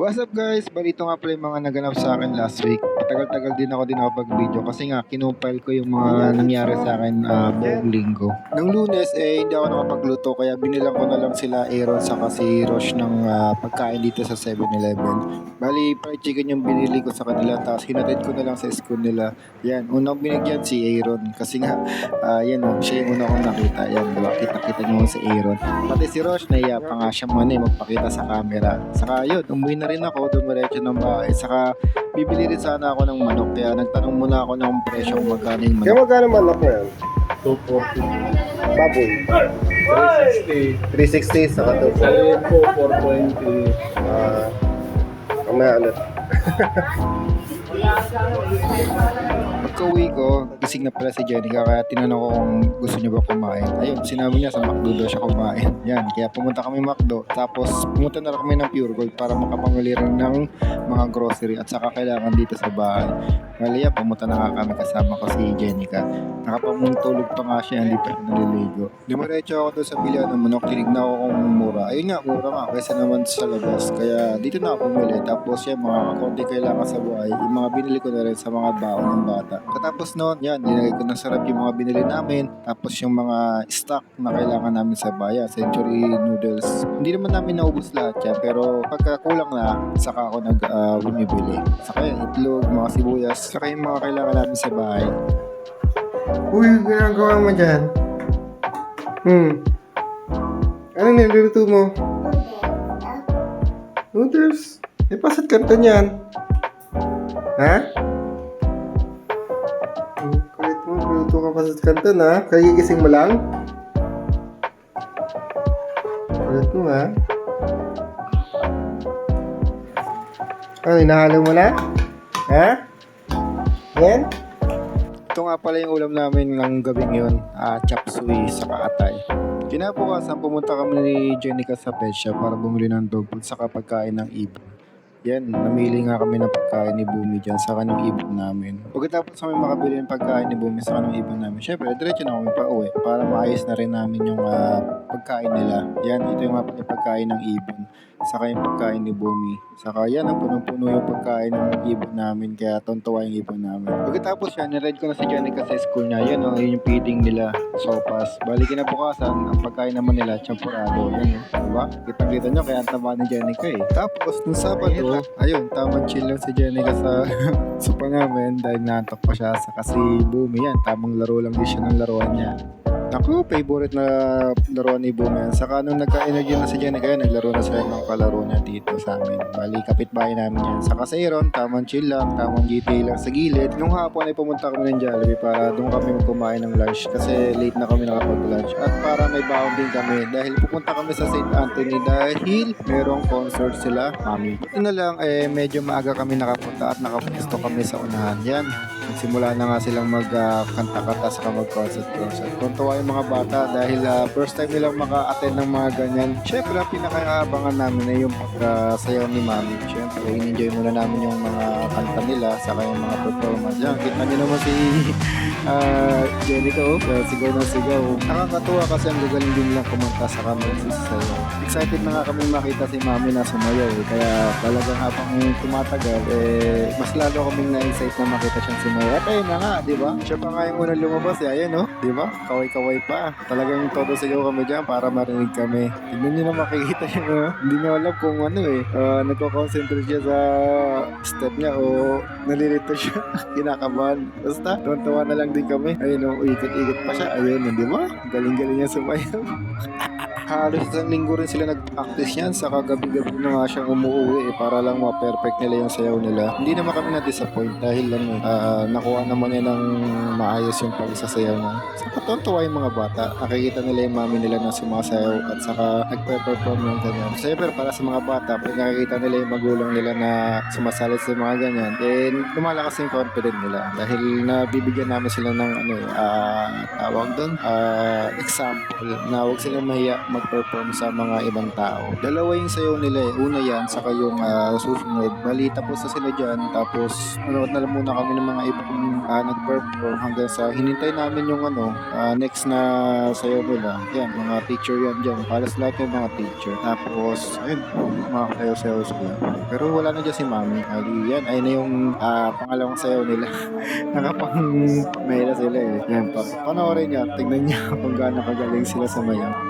What's up guys? Balito nga pala yung mga naganap sa akin last week. Matagal-tagal din ako din nakapag-video kasi nga kinumpile ko yung mga nangyari sa akin uh, buong linggo. Nang lunes eh hindi ako nakapagluto kaya binilang ko na lang sila Aaron sa si Roche ng ah, pagkain dito sa 7-Eleven. Bali, fried chicken yung binili ko sa kanila tapos hinatid ko na lang sa school nila. Yan, unang binigyan si Aaron kasi nga ah, yan oh, siya yung una kong nakita. Yan, diba? Kita-kita niyo si Aaron. Pati si Roche, naiya pa nga siya man eh, magpakita sa camera. Saka yun, umuwi na rin ako, dumiretso ng bahay. Saka bibili rin sana ako ng manok. Kaya nagtanong muna ako ng presyo kung magkano yung Kaya manok. magkano manok yan? 240. Baboy. 360. 360 saka 240. Sayin po, 420. Ah, mamaya ulit. Pagka-uwi ko, gising na pala si Jenica kaya tinanong ko kung gusto niya ba kumain. Ayun, sinabi niya sa McDo daw siya kumain. Yan, kaya pumunta kami McDo. Tapos pumunta na kami ng Pure Gold para makapamili ng mga grocery at saka kailangan dito sa bahay. Maliya, pumunta na kami kasama ko si Jenica. Nakapamutulog pa nga siya, hindi pa siya naliligo. Dumiretso ako doon sa bilihan ng manok, tinignan ko kung mura. Ayun nga, mura nga, kaysa naman sa labas. Kaya dito na ako bumili. Tapos yan, mga konti kailangan sa buhay. Yung mga binili ko na rin sa mga baon ng bata. Katapos noon, yan, nilagay ko na sarap yung mga binili namin. Tapos yung mga stock na kailangan namin sa bayan, century noodles. Hindi naman namin naubos lahat yan, pero pagka kulang na, saka ako nag ah, bumibili. Saka yan, itlog, mga sibuyas, saka yung mga kailangan namin sa bahay. Uy, ginagawa mo dyan? Hmm. Anong niluluto mo? Noodles. Eh, pasat kanto niyan. Ha? Kulit mo, luto ka pasat kanto na. Kagigising mo lang? Kulit mo ha? Ano, hinahalo mo na? Ha? Yan? Ito nga pala yung ulam namin ng gabing yun, ah chop suey sa atay. Kinabukasan pumunta kami ni Jenica sa pet shop para bumili ng dog food sa pagkain ng ibon. Yan, namili nga kami ng pagkain ni Bumi dyan sa kanong ibon namin. Pagkatapos kami makabili ng pagkain ni Bumi sa kanong ibon namin, syempre, diretso na kami pa uwi para maayos na rin namin yung ah, pagkain nila. Yan, ito yung mga pagkain ng ibon. Saka yung pagkain ni Bumi. Saka yan, ang punong-puno yung pagkain ng ibon namin. Kaya tontuwa yung ibon namin. Pagkatapos yan, niride ko na si Jenica sa school niya. Yan, oh, yun yung feeding nila. Sopas. Bali kinabukasan, ang pagkain naman nila, champurado. Yan, oh. diba? Kitang-kita nyo, kaya ang taba ni Jenica eh. Tapos, nung Sabado, ayun, tamang chill lang si Jenica sa sopa namin dahil nantok pa siya sa kasi Bumi yan. Tamang laro lang din siya ng laruan niya. Ako, favorite na laro ni Boom yan. Saka nung nagka-energy na si kaya naglaro na sila ng kalaro niya dito sa amin. Bali, kapitbahay namin yan. Saka sa Aaron, tamang chill lang, tamang GTA lang sa gilid. Nung hapon ay pumunta kami ng Jollibee para doon kami kumain ng lunch kasi late na kami nakapag-lunch. At para may baon din kami dahil pupunta kami sa St. Anthony dahil merong concert sila, mami. Ito na lang, eh, medyo maaga kami nakapunta at nakapusto kami sa unahan. Yan, Nagsimula na nga silang magkanta-kanta sa mag-concert-concert. Tuntua yung mga bata dahil ah, first time nilang maka-attend ng mga ganyan. Siyempre, ang pinakaabangan namin ay yung pagkasayaw ni Mami. Siyempre, in-enjoy muna namin yung mga kanta nila saka yung mga performance. Yan, kita niyo naman si ah Jenica, oh, uh, sigaw na sigaw. Nakakatuwa kasi ang gagaling din lang kumanta sa kami sayaw. Excited na nga kami makita si Mami na sumayaw eh. Kaya talagang habang tumatagal, eh, mas lalo kaming na-excite na makita siyang sumayaw. At ayun na nga, di ba? Siya pa nga yung unang lumabas eh. Ayan, no? Di ba? Kaway-kaway pa. Talagang todo sigaw kami dyan para marinig kami. Tignan nyo na makikita yun, no? Hindi nyo alam kung ano eh. Uh, nagko-concentrate siya sa step niya o nalilito siya. Kinakabahan. Basta, tuwan-tuwa na lang din kami. Ayun, no? Ikot-ikot pa siya. Ayun, di ba? Galing-galing niya sumayaw. halos isang linggo rin sila nag-practice yan sa kagabi-gabi na nga siyang umuwi eh, para lang ma-perfect nila yung sayaw nila. Hindi naman kami na-disappoint dahil lang ah, nakuha naman niya ng maayos yung pagsasayaw niya. Saka tontuwa yung mga bata. Nakikita nila yung mami nila na sumasayaw at saka nagpe-perform yung ganyan. Siyempre para sa mga bata, pag nakikita nila yung magulang nila na sumasalit sa mga ganyan, then lumalakas yung confidence nila dahil nabibigyan namin sila ng ano eh, ah, tawag doon, ah, example na huwag silang mahiya mag-perform sa mga ibang tao. Dalawa yung sayaw nila eh. Una yan, saka yung ah, susunod. Bali, tapos na sila dyan. Tapos, nanood na lang muna kami ng mga ibang ah, nag-perform hanggang sa hinintay namin yung ano, ah, next na sayaw nila. Yan, mga teacher yan dyan. Halos lahat yung mga teacher. Tapos, ayun, mga sayaw-sayaw sila. Pero wala na dyan si Mami. Ali, yan, ayun na yung ah, pangalawang sayaw nila. Nakapang mahila sila eh. Yan, pa panoorin niya. Tignan niya kung gaano kagaling sila sa mayaw.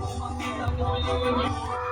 我放你在我眼里。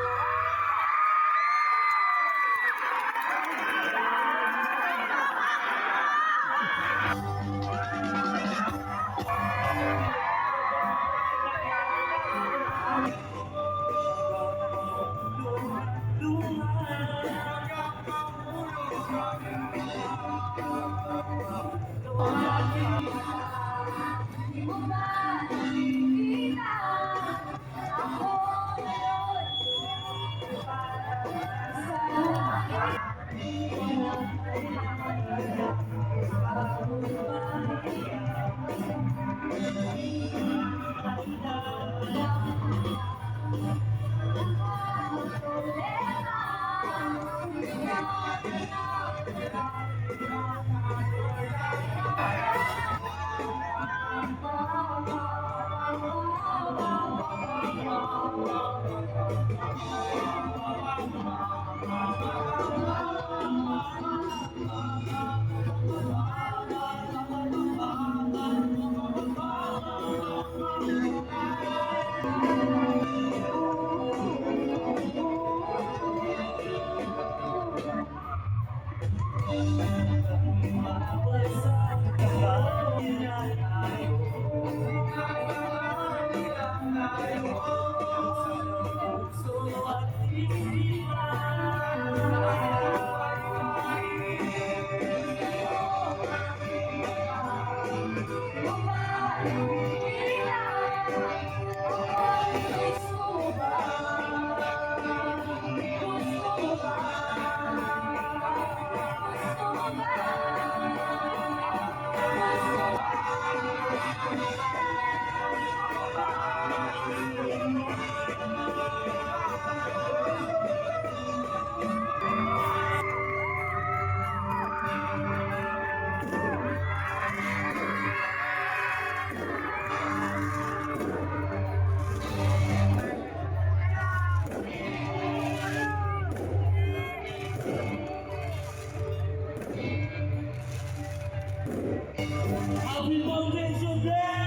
Happy birthday, Sugar!